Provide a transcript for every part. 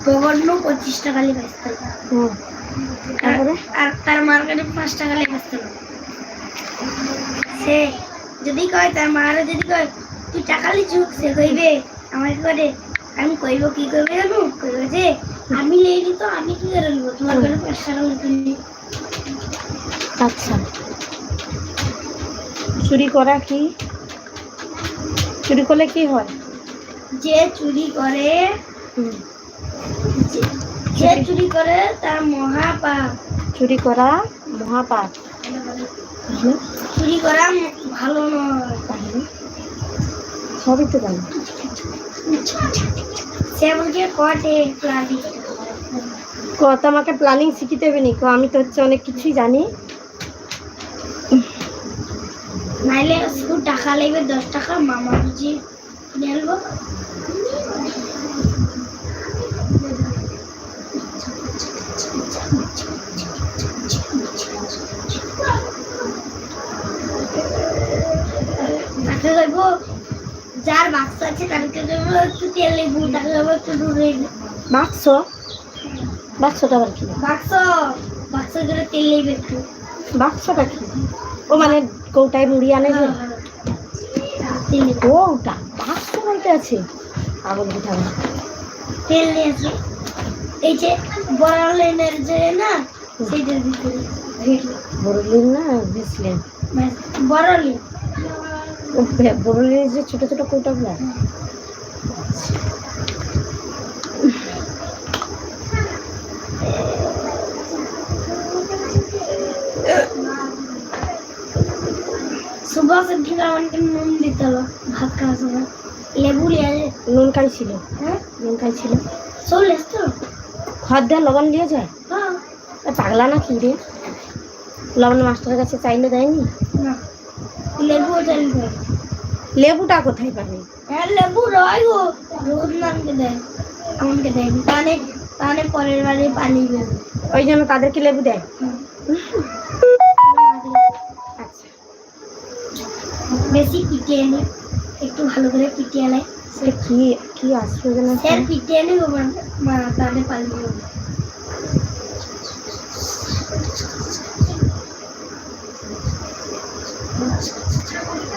পঁচিশ টাকা লিখে আসতে আর তার মার্কেটে পাঁচ টাকা লিখে আসতে সে যদি কয় তার মারা যদি কয় তুই টাকা লিচু সে কইবে আমার করে আমি কইব কি করবে জানো? কইব যে আমি তো আমি কি করে নেব? তোমার করে পাঁচ টাকা লিখে আচ্ছা। চুরি করা কি? চুরি করলে কি হয়? যে চুরি করে হুম। যে- যে চুরি করে তার মহাপাপ। চুরি করা মহাপাপ। চুরি করা ভালো নয়। সবই তো জানি সে বলছে কটে প্লাবি কত আমাকে প্ল্যানিং শিখিতে হবে নি। কো আমি তো হচ্ছে অনেক কিছুই জানি। নাইলে শুধু টাকা লাগবে দশ টাকা মামা বুঝি যার বাক্স আছে তাদেরকে কইবো একটু তেল লেবু তাকে কইবো একটু দূরে বাক্স? বাক্সটা আবার কি? বাক্স বাক্স করে তেল লেবে একটু। বাক্সটা কি? ও মানে কৌটায় মুড়ি আনে যে? ওটা বাক্স বাড়িতে আছে? আগুন পিঠা তেল নিয়েছি। এই যে বড় লাইনের যে না সেইটার ভিতরে বড়লিন না বড় লিন বড়লিনের যে ছোট ছোট কৌটাগুলো। আমাকে নুন দিতে হলো ভাত খাওয়ার সময় লেবু লিয়ে যায় নুন খাইছিল হ্যাঁ? নুন খাইছিল সব লেস তো। খদ লবণ দিয়ে যায় হ্যাঁ পাগলা না কি রে? লবণ মাস্টারের কাছে চাইলে দেয়নি? না। লেবু চাল লেবুটা কোথায় পাবে? হ্যাঁ লেবু রয় গো। নামকে দেয়। আমাকে দেয়নি। তাহলে তাহলে পরের বারে পানি ওই জন্য তাদেরকে লেবু দেয়। আচ্ছা। বেশি পিটিয়ে নি। একটু ভালো করে পিটিয়ে নেয় সে কি কি আসবে যেন স্যার পিটিয়ে নি মা তাহলে পালিয়ে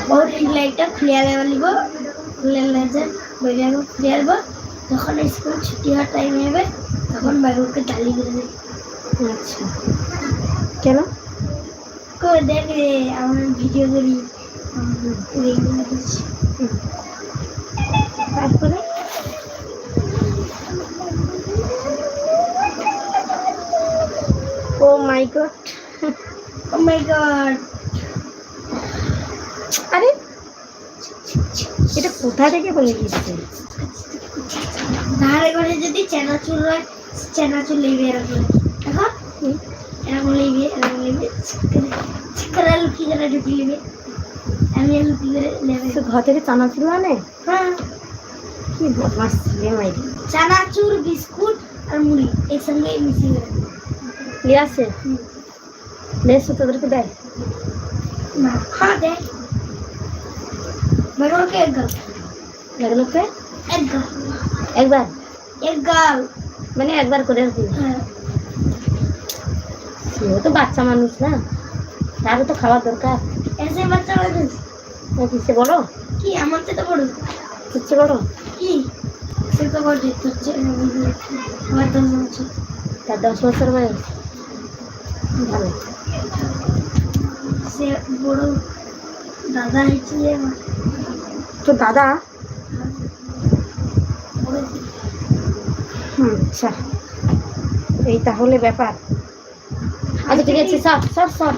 বহুত লাইটটা খুলিয়া দেওয়া লিব খুলে যে বইটাকে খুলিয়া দেবো যখন স্কুল ছুটি হওয়ার টাইম হবে তখন বাইরকে ডালি করে আচ্ছা। কেন? কই দেখ রে আমার ভিডিও করি তারপরে? ও মাই গড। ও মাই গড আরে এটা কোথা থেকে বলে দিচ্ছে ধারে করে যদি চেনাচুর হয় চেনাচুর লেবে এরকম। হুম। এরকম লেবে এরকম লেবে। করে লুকি করে ঢুকি লেবে আমি লুকি করে লেবে। ঘর থেকে চানাচুর আনে? হ্যাঁ। কি বদমাস রে। মাইরি চানাচুর বিস্কুট আর মুড়ি একসঙ্গে মিশিয়ে দেবে নিয়ে আসে। লেসু তোদেরকে দেয়। না হ্যাঁ দেখ मेरे के एक गल এগুলোকে एक गल একবার एक गल মানে একবার করে আর কি हाँ, সেও তো বাচ্চা মানুষ না তারও তো খাওয়ার দরকার ऐसे बच्चा মানুষ নাকি সে বড় কি আমার থেকে তো বড় হচ্ছে বড় কি সে তো বড় তো হচ্ছে আমার দশ বছর তার দশ বছর বয়স ভালো সে বড় দাদা হচ্ছে যে আমার তো দাদা আচ্ছা এই তাহলে ব্যাপার আচ্ছা ঠিক আছে সব সব সব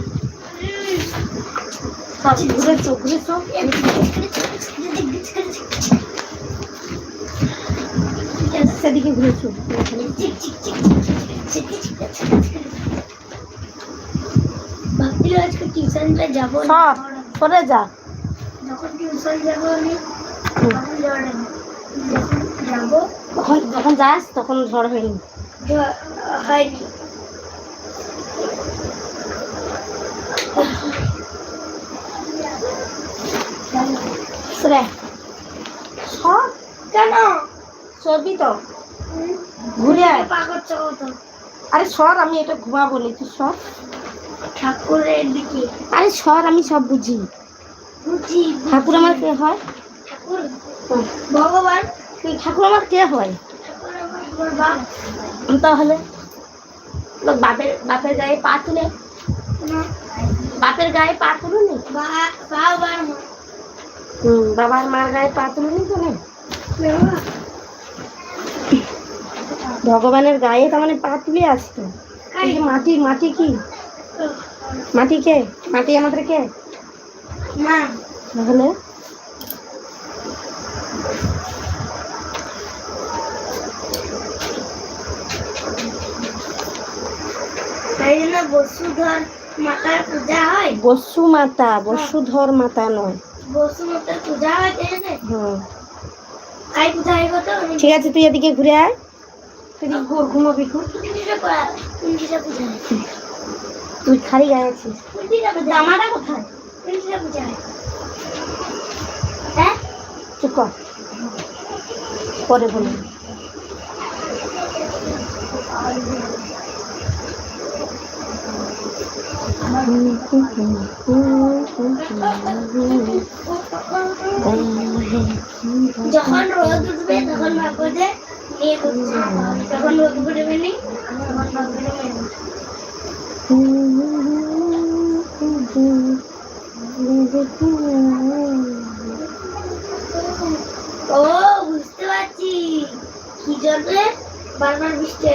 সেদিকে ঘুরেছো আজকে টিউশনটা যাব। সব সরে যা যখন টিউশন যাব আমি তখন যাওয়া যখন যাব যখন যখন যাস তখন ঝড় হয়নি। হয়নি। সব কেন? সবই তো? ঘুরে আয়। আরে সর আমি এটা ঘুমাবো নি তুই সর ঠাকুরের দিকে। আরে সর আমি সব বুঝি। ঠাকুর আমার কে হয়? ঠাকুর ভগবান। ঠাকুর আমার কে হয়? তাহলে? বাপের বাপের গায়ে পা তুলে। বাপের গায়ে পা তুলুনি? বা বাবার মার গায়ে পা তুলুনি তো না। ভগবানের গায়ে তার মানে পা তুলে আসতো। মাটি মাটি কি? মাটি কে? মাটি আমাদের কে? না তাহলে? বসুধর মাতার পূজা হয়। বসু মাতা বসুধর মাতা নয়। বসু মাতার পূজা হয় হুম। কাই পূজা হয় কত ঠিক আছে তুই এদিকে ঘুরে আয়। তুই ঘুর ঘুমোবি ঘুর হয়। তুই খালি গায়ে আছিস। জামাটা কোথায়? হয়? চুপ কর। পরে বলবি। যখন রোদ উঠবে তখন ভাববো যে যখন রোদ উঠবে নি তখন ভাববো ও বুঝতে পারছি। কি জন্য বারবার বৃষ্টি